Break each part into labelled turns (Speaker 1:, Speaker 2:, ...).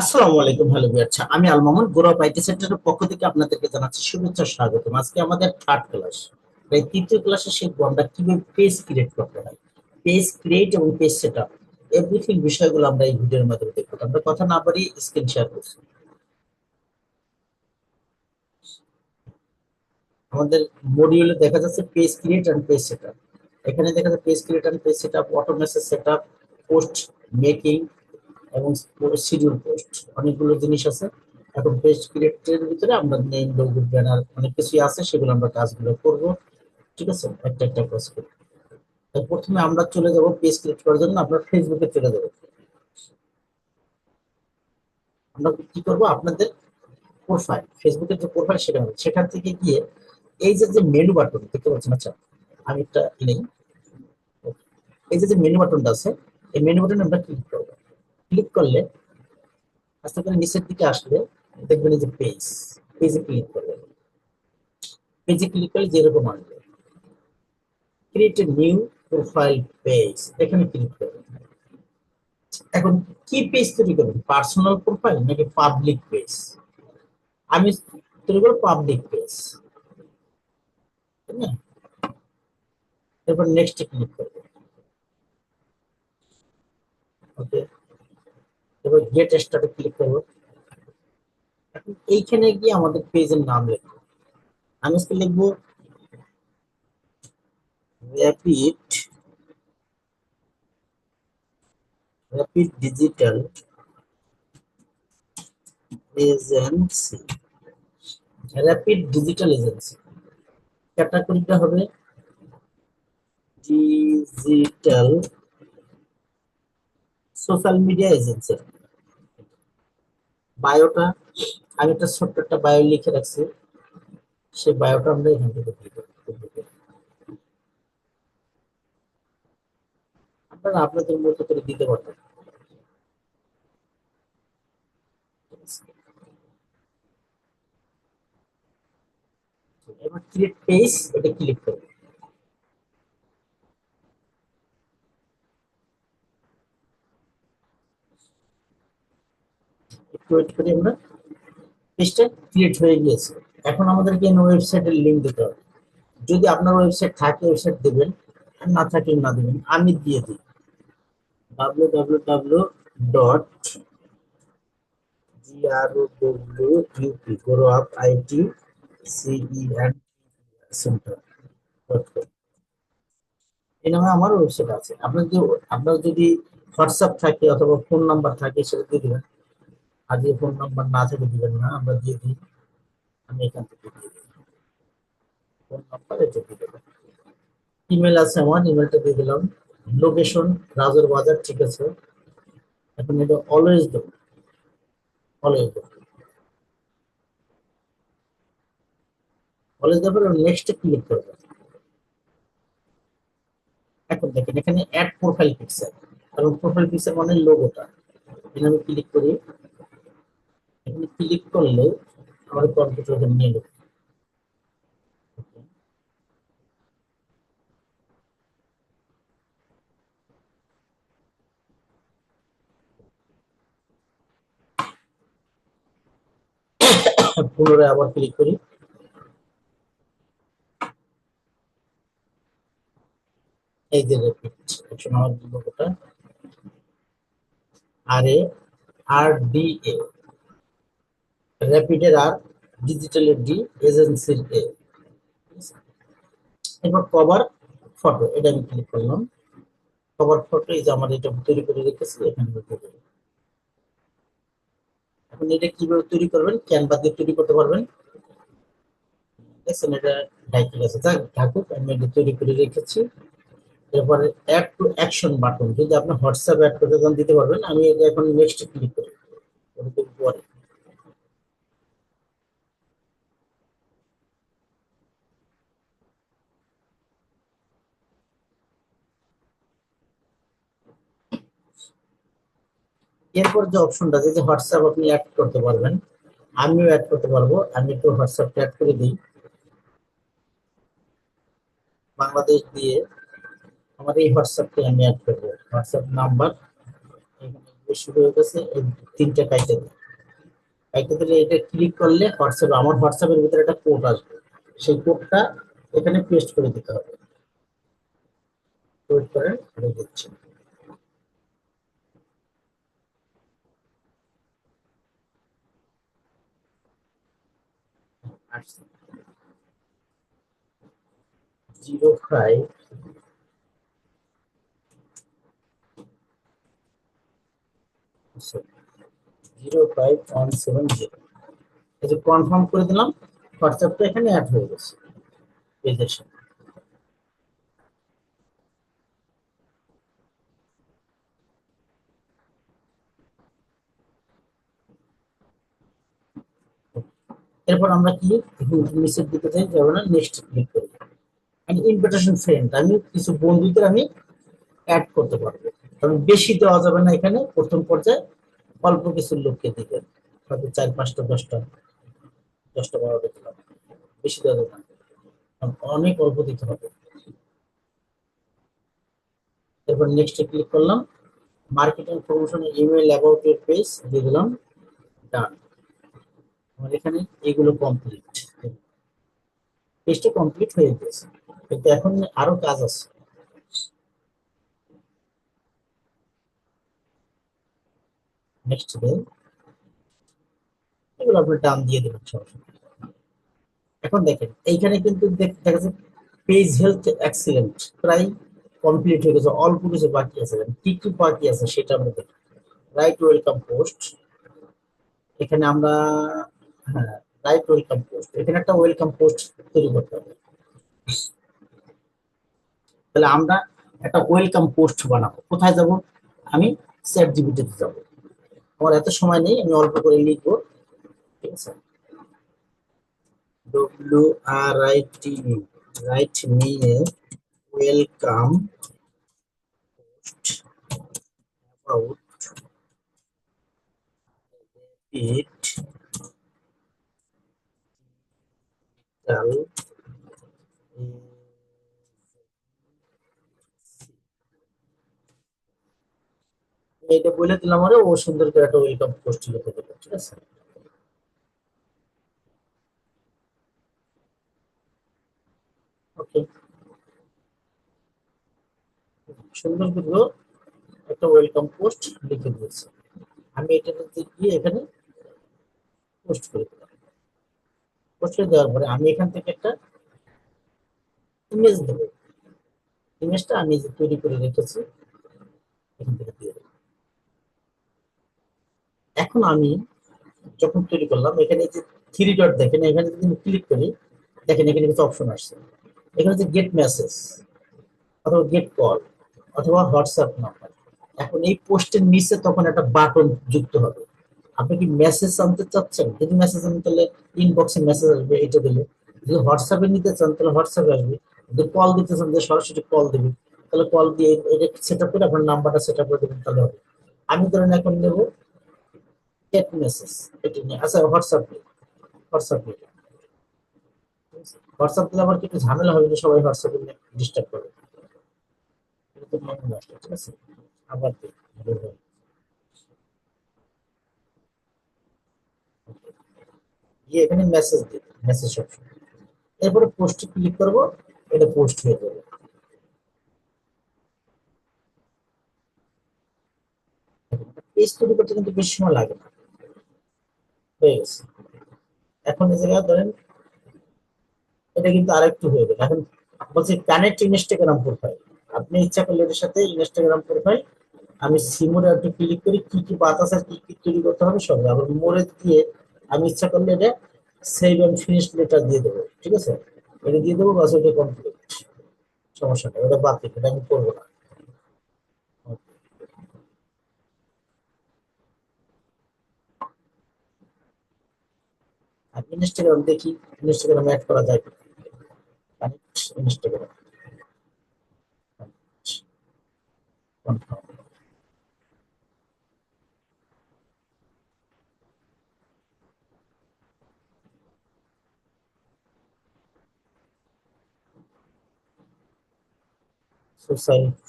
Speaker 1: আসসালামু আলাইকুম, হ্যালো আচ্ছা আমি আল মামুন আইটি সেন্টারের পক্ষ থেকে আপনাদেরকে জানাচ্ছি শুভেচ্ছা আজকে আমাদের থার্ড ক্লাস তৃতীয় ক্লাসে শিখব আমরা কীভাবে পেজ ক্রিয়েট করতে হয়। পেজ ক্রিয়েট এবং পেজ সেট আপ এভরিথিং বিষয়গুলো আমরা এই ভিডিওর মাধ্যমে দেখব। আমরা কথা না পারি স্ক্রিন শেয়ার করছি। আমাদের মডিউলে দেখা যাচ্ছে page create and page set up এখানে দেখা যাচ্ছে page create and page set up auto set up post making এবং শিডিউল পোস্ট অনেকগুলো জিনিস আছে। এখন পেজ ক্রিয়েটের ভিতরে আমরা নেম লোগো ব্যানার অনেক কিছু আছে, সেগুলো আমরা কাজগুলো করব। ঠিক আছে? একটা একটা কাজ করব। প্রথমে আমরা চলে যাব পেজ ক্রিয়েট করার জন্য। আমরা ফেসবুকে চলে যাব। আমরা কি করব? আপনাদের প্রোফাইল ফেসবুকের যে প্রোফাইল হবে। সেখান থেকে গিয়ে এই যে যে মেনু বাটন দেখতে পাচ্ছেন? আচ্ছা আমি একটা নেই। এই যে যে মেনু বাটনটা আছে, এই মেনু বাটনে আমরা ক্লিক করব। ক্লিক করলে আস্তে করে নিচের দিকে আসলে দেখবেন যে পেজ পেজে ক্লিক করবেন পেজে ক্লিক করলে যেরকম আসবে। Create a new profile page এখানে ক্লিক করবেন এখন কি পেজ তৈরি করবেন? পার্সোনাল প্রোফাইল নাকি পাবলিক পেজ আমি তৈরি করব পাবলিক পেজ না? এরপর নেক্সট ক্লিক করবেন ওকে এবার গেট স্টার্টে ক্লিক করব, এখন এইখানে গিয়ে আমাদের পেজের নাম লিখব আমি আজকে লিখব rapid rapid digital agency rapid digital agency ক্যাটাগরিটা হবে ডিজিটাল সোশ্যাল মিডিয়া এজেন্সি বায়োটা আমি একটা ছোট্ট একটা বায়ো লিখে রাখছি। সেই বায়োটা আমরা এখান থেকে আপনারা আপনাদের মতো করে দিতে পারবেন। এবার ক্রিয়েট পেজ এটা ক্লিক করব একটু ওয়েট করি আমরা। পেজটা ক্রিয়েট হয়ে গিয়েছে। এখন আমাদেরকে ওয়েবসাইটের লিঙ্ক দিতে হবে। যদি আপনার ওয়েবসাইট থাকে ওয়েবসাইট দেবেন। না থাকলে না দেবেন। আমি দিয়ে দিই। W W W dot G R O W U P grow up IT CE and centre dot আমার ওয়েবসাইট আছে। আপনার যদি আপনার যদি হোয়াটসঅ্যাপ থাকে অথবা ফোন নাম্বার থাকে, সেটা দিয়ে দেবেন। আর ফোন নাম্বার না থাকে দিবেন না, আমরা দিয়ে দিই, আমি এখান থেকে দিয়ে দিই। ফোন নাম্বার এটা দিয়ে দেবেন ইমেল আছে আমার ইমেলটা দিয়ে দিলাম। লোকেশন রাজের বাজার, ঠিক আছে। এখন এটা অলওয়েজ দেব অলওয়েজ দেব অলওয়েজ দেবেন নেক্সটে ক্লিক করবেন এখন দেখেন, এখানে অ্যাড প্রোফাইল পিকচার কারণ প্রোফাইল পিকচার মানে লোগোটা এখানে আমি ক্লিক করি। এখানে ক্লিক করলে আমার কম্পিউটার নিয়ে নেবে। পুনরায় আবার ক্লিক করি। এই যে আমার লোগোটা আর এ, আর ডি এ। র্যাপিডের আর ডিজিটালের ডি এজেন্সির এ এরপর কভার ফটো এটা আমি ক্লিক করলাম। কভার ফটো এই যে আমার এটা তৈরি করে রেখেছি, এখানে এখন এটা কীভাবে তৈরি করবেন? ক্যানভা দিয়ে তৈরি করতে পারবেন। দেখছেন, এটা ডাইকেল আছে যাক, থাকুক, আমি এটা তৈরি করে রেখেছি। এরপরে অ্যাড টু অ্যাকশন বাটন যদি আপনি হোয়াটসঅ্যাপ অ্যাড করতে চান, দিতে পারবেন। আমি এটা এখন নেক্সট ক্লিক করি। পরে এরপর যে অপশনটা আছে, যে হোয়াটসঅ্যাপ আপনি অ্যাড করতে পারবেন, আমিও অ্যাড করতে পারব। আমি একটু হোয়াটসঅ্যাপটা অ্যাড করে দিই। বাংলাদেশ দিয়ে আমার এই হোয়াটসঅ্যাপকে আমি অ্যাড করব। হোয়াটসঅ্যাপ নাম্বার এখানে শুরু হয়ে গেছে, এই তিনটা কাইটে কাইটে দিলে এটা ক্লিক করলে হোয়াটসঅ্যাপ আমার হোয়াটসঅ্যাপের ভিতরে একটা কোড আসবে। সেই কোডটা এখানে পেস্ট করে দিতে হবে। করেন দিচ্ছি। Zero five zero five one seven zero এই যে কনফার্ম করে দিলাম হোয়াটসঅ্যাপটা এখানে অ্যাড হয়ে গেছে। পেজের সাথে এরপর আমরা কি নিচের দিকে যাই, যাব না নেক্সট ক্লিক করি। আমি ইনভিটেশন ফ্রেন্ড আমি কিছু বন্ধুদের আমি অ্যাড করতে পারব। কারণ বেশি দেওয়া যাবে না এখানে, প্রথম পর্যায়ে অল্প কিছু লোককে দিবেন হয়তো চার পাঁচটা, দশটা দশটা, বারোটা দিলাম বেশি দেওয়া যাবে না। অনেক অল্প দিতে হবে। এরপর নেক্সটে ক্লিক করলাম। Marketing promotion email about your page দিয়ে দিলাম। ডান আমার এখানে এগুলো কমপ্লিট পেজটা কমপ্লিট হয়ে গেছে। কিন্তু এখন আরও কাজ আছে। নেক্সট দেন এগুলো আপনি ডান দিয়ে দেবেন এখন দেখেন, এইখানে কিন্তু দেখা যাচ্ছে পেজ হেলথ এক্সিলেন্ট প্রায় কমপ্লিট হয়ে গেছে। অল্প কিছু বাকি আছে। কি কি বাকি আছে সেটা আমরা দেখি রাইট ওয়েলকাম পোস্ট এখানে আমরা রাইট ওয়েলকাম পোস্ট এখানে একটা ওয়েলকাম পোস্ট তৈরি করতে হবে। তাহলে আমরা একটা ওয়েলকাম পোস্ট বানাবো। কোথায় যাব? আমি চ্যাট জিবিটিতে যাব। আমার এত সময় নেই, আমি অল্প করে লিখব। ঠিক আছে? W R I T write a welcome post about it digital এটা বলে দিলাম আরে ও সুন্দর করে একটা ওয়েলকাম পোস্ট লিখে দেবে ঠিক আছে? সুন্দর করে একটা ওয়েলকাম পোস্ট লিখে দিয়েছে। আমি এটাতে গিয়ে এখানে পোস্ট করে দিলাম। করে দেওয়ার পরে আমি এখান থেকে একটা ইমেজ দেবো। ইমেজটা আমি যে তৈরি করে রেখেছি, এখান থেকে দিয়ে এখন আমি যখন তৈরি করলাম, এখানে যে থ্রি ডট দেখেন, এখানে যদি আমি ক্লিক করি, দেখেন এখানে কিছু অপশন আসছে। এখানে যে গেট মেসেজ অথবা গেট কল অথবা হোয়াটসঅ্যাপ নাম্বার এখন এই পোস্টের নিচে তখন একটা বাটন যুক্ত হবে। আপনি কি মেসেজ আনতে চাচ্ছেন? যদি মেসেজ আনতে তাহলে ইনবক্সে মেসেজ আসবে, এটা দিলে। যদি হোয়াটসঅ্যাপে নিতে চান, তাহলে হোয়াটসঅ্যাপে আসবে। যদি কল দিতে চান, তাহলে সরাসরি কল দেবে। তাহলে কল দিয়ে এটা সেট আপ করে আপনার নাম্বারটা সেট আপ করে দেবেন, তাহলে হবে। আমি ধরেন এখন নেব গেট মেসেজ এটি নিয়ে। আচ্ছা হোয়াটসঅ্যাপ হোয়াটসঅ্যাপ হোয়াটসঅ্যাপ দিলে আমার একটু ঝামেলা হবে যে সবাই হোয়াটসঅ্যাপে ডিস্টার্ব করবে। ঠিক আছে? আবার গিয়ে এখানে মেসেজ দিই মেসেজ অপশন এরপরে পোস্টে ক্লিক করব, এটা পোস্ট হয়ে যাবে। পেজ তৈরি করতে কিন্তু বেশি সময় লাগে না। হয়ে গেছে। এখন এই জায়গায় ধরেন, এটা কিন্তু আরেকটু হয়ে গেল। এখন বলছি কানেক্ট ইনস্টাগ্রাম প্রোফাইল আপনি ইচ্ছা করলে এর সাথে ইনস্টাগ্রাম প্রোফাইল আমি সিমোরে একটু ক্লিক করি, কি কি বাতাস আছে, কি কি তৈরি করতে হবে, সব। আবার মোড়ে দিয়ে আমি ইচ্ছা করলে এটা সেভ এন্ড ফিনিশ লেটার দিয়ে দেবো, ঠিক আছে? এটা দিয়ে দেবো, বাস ওটা কমপ্লিট সমস্যা নেই, ওটা বাদ এটা আমি করব না। আর ইনস্টাগ্রাম দেখি ইনস্টাগ্রাম অ্যাড করা যায় ইনস্টাগ্রাম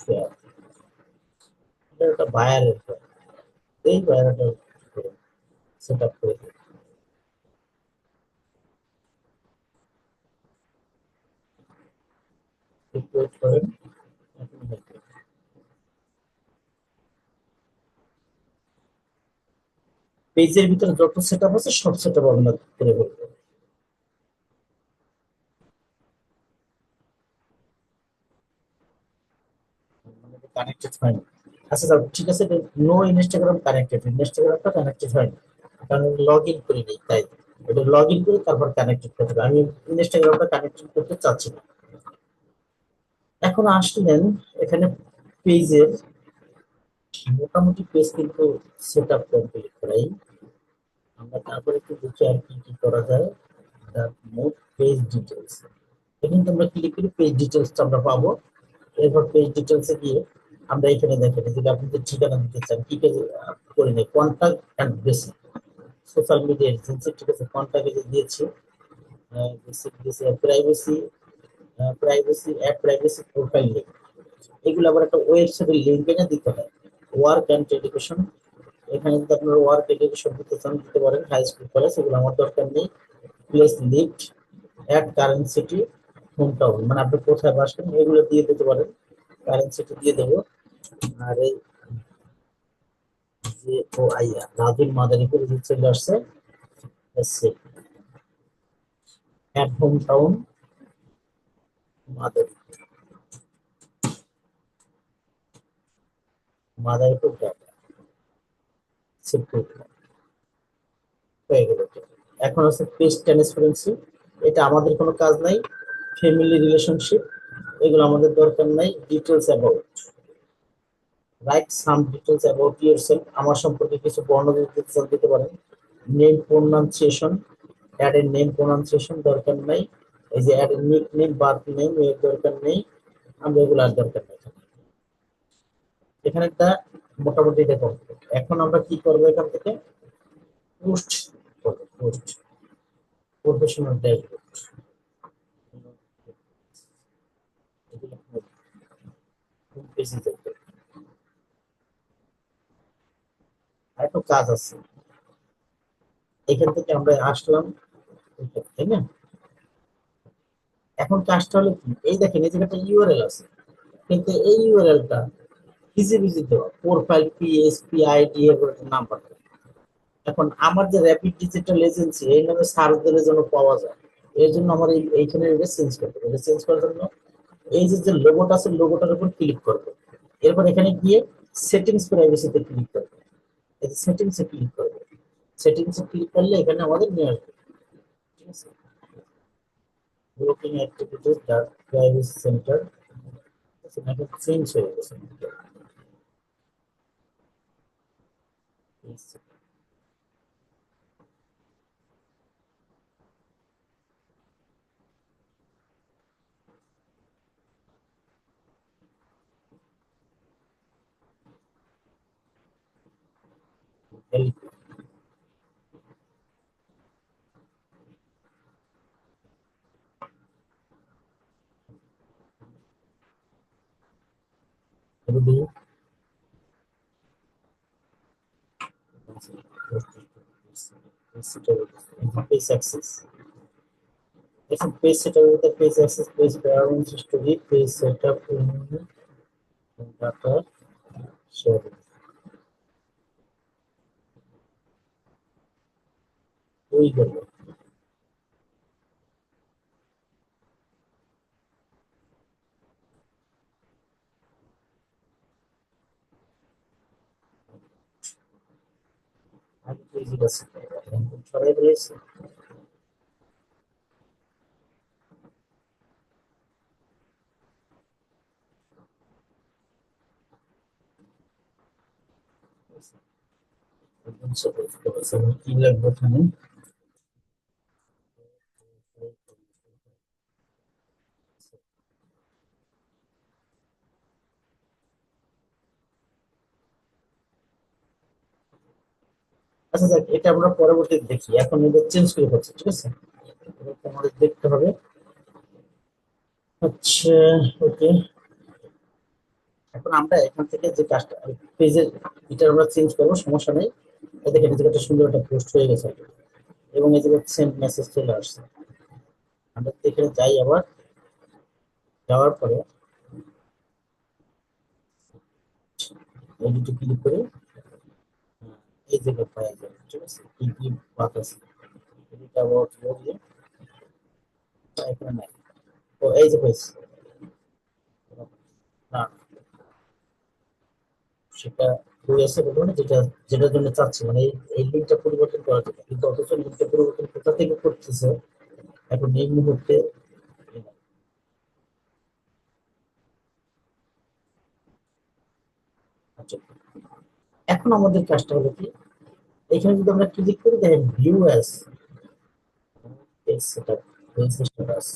Speaker 1: ফেয়ার এটা একটা বায়ারের এই বায়োডাটা সেট আপ। পেজের ভিতরে যত সেট আপ আছে, সব সেট আপ আমরা করে বলব কানেক্টেড হয়নি আচ্ছা যাও, ঠিক আছে নো ইনস্টাগ্রাম কানেক্টেড ইনস্টাগ্রামটা কানেক্টেড হয়নি কারণ লগ ইন করি নি তাই। এটা লগ ইন করে তারপর কানেক্টেড করতে আমি ইনস্টাগ্রামটা কানেক্টেড করতে চাচ্ছি না। এখন আসলেন এখানে পেজের মোটামুটি পেজ কিন্তু সেট আপ কমপ্লিট করাই। আমরা তারপরে একটু দেখি আর কি কি করা যায়। মোট পেজ ডিটেলস এখানে আমরা ক্লিক করি পেজ ডিটেলসটা আমরা পাবো। এরপর পেজ ডিটেলসে গিয়ে আমরা এখানে দেখেন যদি আপনি যে ঠিকানা দিতে চান, কি করে নেই contact and basic social media agency ঠিক আছে কন্ট্যাক্ট যে দিয়েছি privacy privacy add privacy profile link এগুলো আবার একটা ওয়েবসাইটের লিঙ্ক এনে দিতে হয়। ওয়ার্ক অ্যান্ড এডুকেশন এখানে যদি আপনার ওয়ার্ক এডুকেশন দিতে চান, দিতে পারেন হাই স্কুল কলেজ এগুলো আমার দরকার নেই। Place lived add current city home town মানে আপনি কোথায় বাস করেন এগুলো দিয়ে দিতে পারেন। কারেন্ট সিটি দিয়ে দেবো। আর হোম টাউন মাদারীপুর। এখন আছে পেজ ট্রান্সপারেন্সি এটা আমাদের কোনো কাজ নাই। ফ্যামিলি রিলেশনশিপ এগুলো আমাদের দরকার নাই। Details about write some details about yourself আমার সম্পর্কে কিছু বর্ণনা চান দিতে পারেন। নেম প্রোনাউন্সিয়েশন অ্যাড এর নেম প্রোনাউন্সিয়েশন দরকার নাই। এই যে add nick name birth name এর দরকার নেই। আমরা এগুলো আর দরকার নেই। এখানে। একটা মোটামুটি complete। এখন আমরা কি করব এখান থেকে? পোস্ট করব পোস্ট প্রফেশনাল ড্যাশবোর্ড হোম দেখতে আর একটু কাজ আছে। এখান থেকে আমরা আসলাম। তাই না? এখন কাজটা হলো কি? এই দেখেন, এই জায়গাটা ইউআরএল আছে। কিন্তু এই ইউআরএলটা ইজি বিজি দেওয়া প্রোফাইল পিএসপি আইডি এর নাম্বার এখন আমার যে র্যাপিড ডিজিটাল এজেন্সি এই নামে সার্চদের জন্য পাওয়া যায়। এর জন্য আমার এই, এইখানে এটা চেঞ্জ করতে হবে। চেঞ্জ করার জন্য এই যে যে লোগোটা আছে লোগোটার উপর ক্লিক করব। এরপর এখানে গিয়ে সেটিংস প্রাইভেসিতে ক্লিক করব। এই যে সেটিংসে ক্লিক করব সেটিংসে ক্লিক করলে এখানে আমাদের নিয়ে আসবে ঠিক আছে blocking activities dot privacy centre এখন চেঞ্জ হয়ে গেছে L. Everybody. Face axis. If you the face access. place parents to be place setup in data sharing. ওই গেল আমি তো ইজি আছে ছড়াই বলেছি একদম সাপোর্ট করেছে কি লাগবে এখানে আচ্ছা যাক এটা আমরা পরবর্তীতে দেখি। এখন এটা চেঞ্জ করে ফেলছি, ঠিক আছে? আমাদের দেখতে হবে। আচ্ছা ওকে। এখন আমরা এখান থেকে যে কাজটা পেজের এটা আমরা চেঞ্জ করব, সমস্যা নেই। দেখেন, এই জায়গাটা সুন্দর একটা পোস্ট হয়ে গেছে। এবং এই জায়গায় সেন্ড মেসেজ চলে আসছে। আমরা এখানে যাই আবার। যাওয়ার পরে এই দুটো ক্লিক করে এই জায়গায় পাওয়া যাবে ঠিক আছে বাদ আছে এটা আবার দিয়ে এখানে নাই এই যে পেয়েছি না সেটা হয়ে আছে বলব না, যেটা যেটার জন্য চাচ্ছি মানে এই লিঙ্কটা পরিবর্তন করা যাবে কিন্তু অথচ লিঙ্কটা পরিবর্তন কোথা থেকে করতেছে, এখন এই মুহূর্তে আচ্ছা। এখন আমাদের কাজটা হলো কি? এখানে যদি আমরা ক্লিক করি দেখেন ভিউ অ্যাস স্ট্যাটাস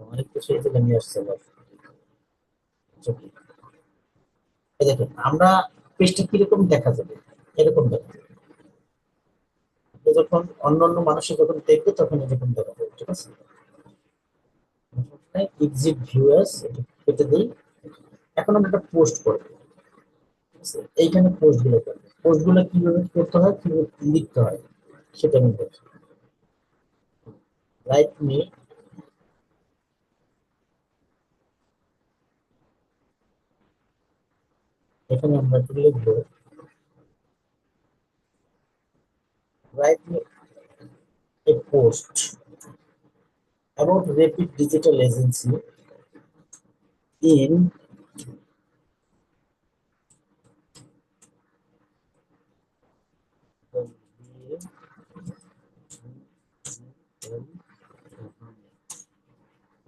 Speaker 1: অনেক কিছু আমরা পেজটা কীরকম দেখা যাবে? এরকম দেখা যখন অন্য অন্য মানুষের যখন দেখবে, তখন এরকম দেখা যাবে, ঠিক আছে? এক্সিট ভিউয়ার্স এটা কেটে দিই। এখন আমরা একটা পোস্ট করব। আছে? এইখানে পোস্টগুলো করব। পোস্টগুলো কীভাবে করতে হয়, কীভাবে লিখতে হয়, সেটা আমি বলছি রাইট মি এখানে আমরা একটু লিখব? Write me. A post about Rapid Digital Agency in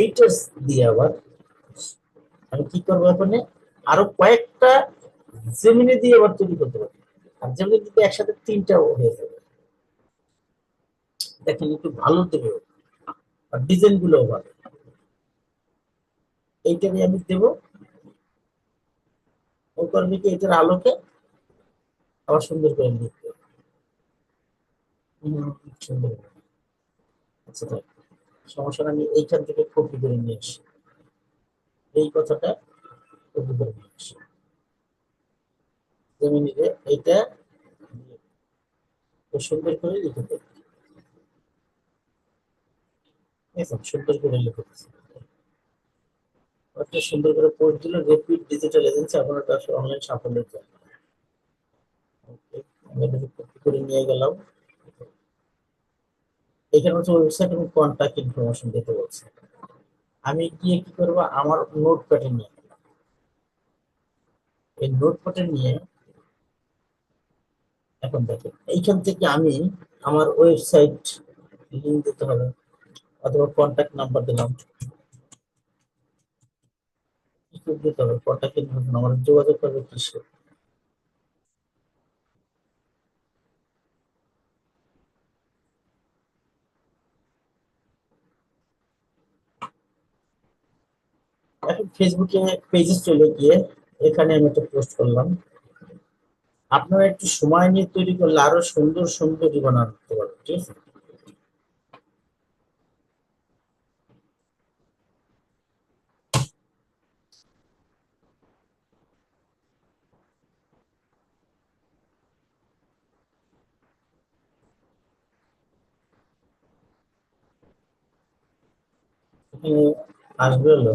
Speaker 1: এইটা দিয়ে আবার আমি কি করব এখানে? আরও কয়েকটা জেমিনি দিয়ে আবার তৈরি করতে পারি। আর জেমিনি দিতে একসাথে তিনটা হয়ে যাবে। দেখেন একটু ভালো দেবে আর ডিজাইনগুলো ভালো। এইটাকে আমি দেব। ও করবে কি এটার আলোকে আবার সুন্দর করে লিখতে সুন্দর। আচ্ছা। সমস্যা আমি এইখান থেকে কপি করে নিয়ে আসি। এই কথাটা কপি করে নিয়ে আসি। জেমিনিতে এইটা সুন্দর করে লিখে দেবে? সুন্দর করে লিখে দিচ্ছে সুন্দর করে পোস্ট দিল রেপিড ডিজিটাল এজেন্সি আপনার কাছে অনলাইন সাফল্যের জন্য। আমি করে নিয়ে গেলাম। এখানে হচ্ছে ওয়েবসাইট এবং কন্ট্যাক্ট ইনফরমেশন দিতে বলছে। আমি গিয়ে কি করব? আমার নোট প্যাডে নিয়ে এই নোট প্যাডে নিয়ে এখন দেখেন এইখান থেকে আমি আমার ওয়েবসাইট লিঙ্ক দিতে হবে, অথবা কন্ট্যাক্ট নাম্বার দিলাম। কি দিতে হবে? কন্ট্যাক্ট ইনফরমেশন আমার যোগাযোগ করবে কিসে? ফেসবুকে পেজে চলে গিয়ে এখানে আমি একটা পোস্ট করলাম। আপনারা একটু সময় নিয়ে তৈরি করলে আরও সুন্দর সুন্দর বানাতে পারবেন, ঠিক আছে? আসবে হলো।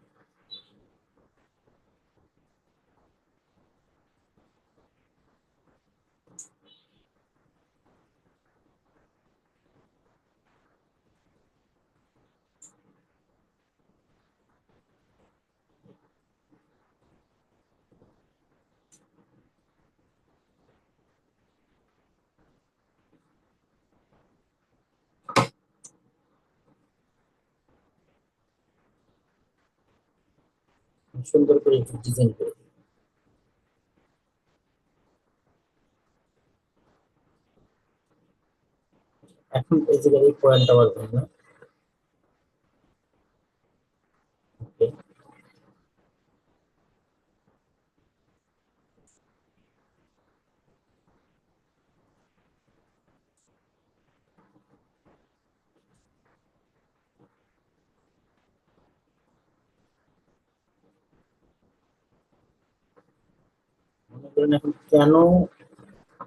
Speaker 1: সুন্দর করে একটু ডিজাইন করে। এখন এই জায়গায় পয়েন্ট আবার না ওকে মনে করেন এখন কেন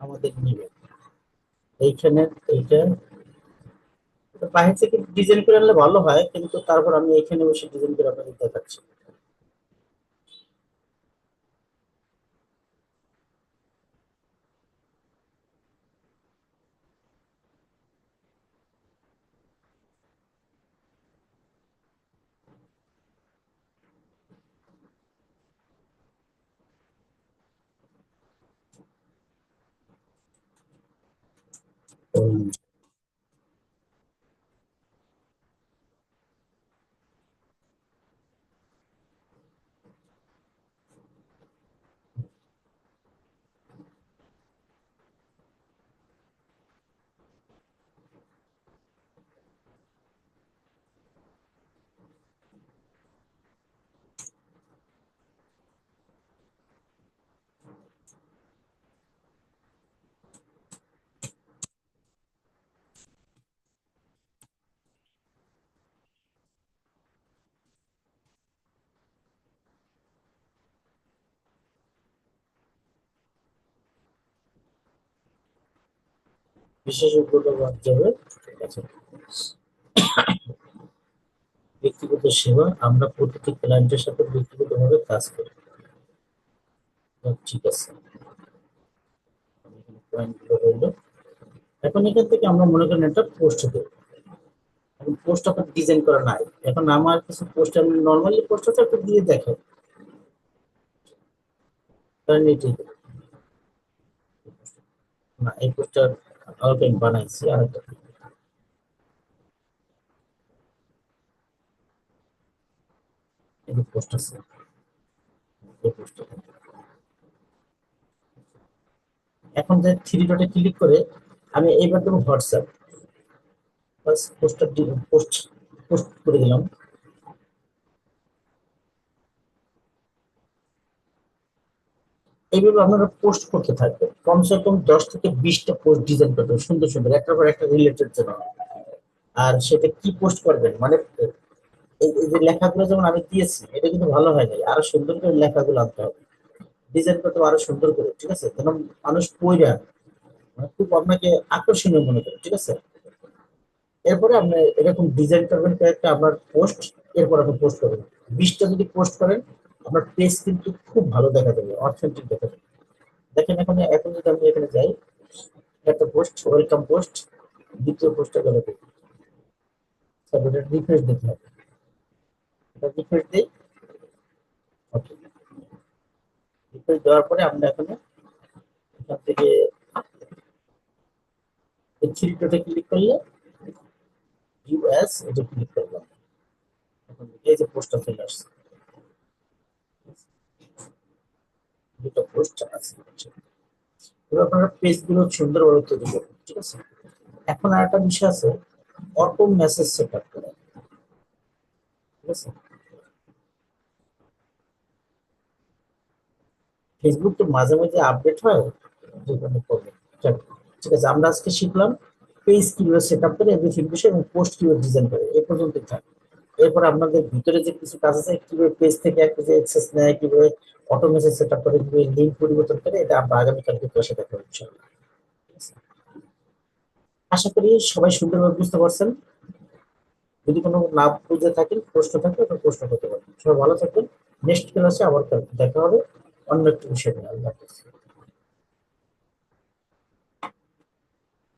Speaker 1: আমাদের নিবে? এইখানে এইটা। বাহির থেকে ডিজাইন করে আনলে ভালো হয়, কিন্তু তারপর আমি এখানে বসে ডিজাইন করে আপনাদের দেখাচ্ছি। Um, বিশেষজ্ঞতা বাদ যাবে। ঠিক আছে। ব্যক্তিগত সেবা আমরা প্রতিটি ক্লায়েন্টের সাথে ব্যক্তিগতভাবে কাজ করি। ঠিক আছে। পয়েন্টগুলো রইল। এখন এখান থেকে আমরা মনে করেন একটা পোস্ট দেবো। এখন পোস্ট আপনার ডিজাইন করা নাই। এখন আমার কিছু পোস্ট আমি নর্মালি পোস্ট আছে একটু দিয়ে দেখো। কারণ এটি না এই পোস্টার আউটলাইন বানাইছি আর একটা এই পোস্ট আছে এখন যে থ্রি ডটে ক্লিক করে, আমি এইবার দেবো হোয়াটসঅ্যাপ পোস্টার পোস্ট পোস্ট করে দিলাম। এইভাবে আপনারা পোস্ট করতে থাকবেন। কমসে কম দশ থেকে বিশটা পোস্ট ডিজাইন করবেন, সুন্দর সুন্দর একটার পর একটা রিলেটেড জন্য। আর সেটা কি পোস্ট করবেন? মানে এই যে লেখাগুলো যেমন আমি দিয়েছি, এটা কিন্তু ভালো হয় নাই। আরও সুন্দর করে লেখাগুলো আনতে হবে। ডিজাইন করতে আরও সুন্দর করে, ঠিক আছে? যেন মানুষ পড়া মানে খুব আপনাকে আকর্ষণীয় মনে করে, ঠিক আছে? এরপরে আপনি এরকম ডিজাইন করবেন কয়েকটা, আপনার পোস্ট এরপর আপনি পোস্ট করবেন। বিশটা যদি পোস্ট করেন আপনার পেজ কিন্তু খুব ভালো দেখা যাবে অথেন্টিক দেখা যাবে। দেখেন এখন এখন যদি আমি এখানে যাই, একটা পোস্ট ওয়েলকাম পোস্ট দ্বিতীয় পোস্টটা গেলে রিফ্রেশ দিতে হবে রিফ্রেশ দিই। ওকে রিফ্রেশ দেওয়ার পরে আমরা এখানে, এখান থেকে এই থ্রি ক্লিক করলে ইউএস এটা ক্লিক করলাম। এই যে পোস্টটা চলে আসছে। পোস্ট আপনারা পেজগুলো সুন্দরভাবে তৈরি করবেন ঠিক আছে? এখন আর একটা বিষয় আছে অটো মেসেজ সেট আপ করা। ঠিক আছে? ফেসবুক তো মাঝে মাঝে আপডেট হয় যেখানে করবে ঠিক আছে, আমরা আজকে শিখলাম পেজ কীভাবে সেট আপ করে এভরিথিং বিষয় এবং পোস্ট কীভাবে ডিজাইন করে, এ পর্যন্ত থাকে। এরপর আপনাদের ভিতরে যে কিছু কাজ আছে, কীভাবে পেজ থেকে একটা যে অ্যাক্সেস নেয়, কীভাবে অটো মেসেজ সেট আপ করে, কীভাবে লিঙ্ক পরিবর্তন করে, এটা আমরা আগামীকাল ভিতরে সেটা করব আশা করি সবাই সুন্দরভাবে বুঝতে পারছেন। যদি কোনো না বুঝে থাকেন, প্রশ্ন থাকে ওটা প্রশ্ন করতে পারেন। সবাই ভালো থাকবেন। নেক্সট ক্লাসে আবার দেখা হবে। অন্য একটি বিষয় নিয়ে আল্লাহ হাফেজ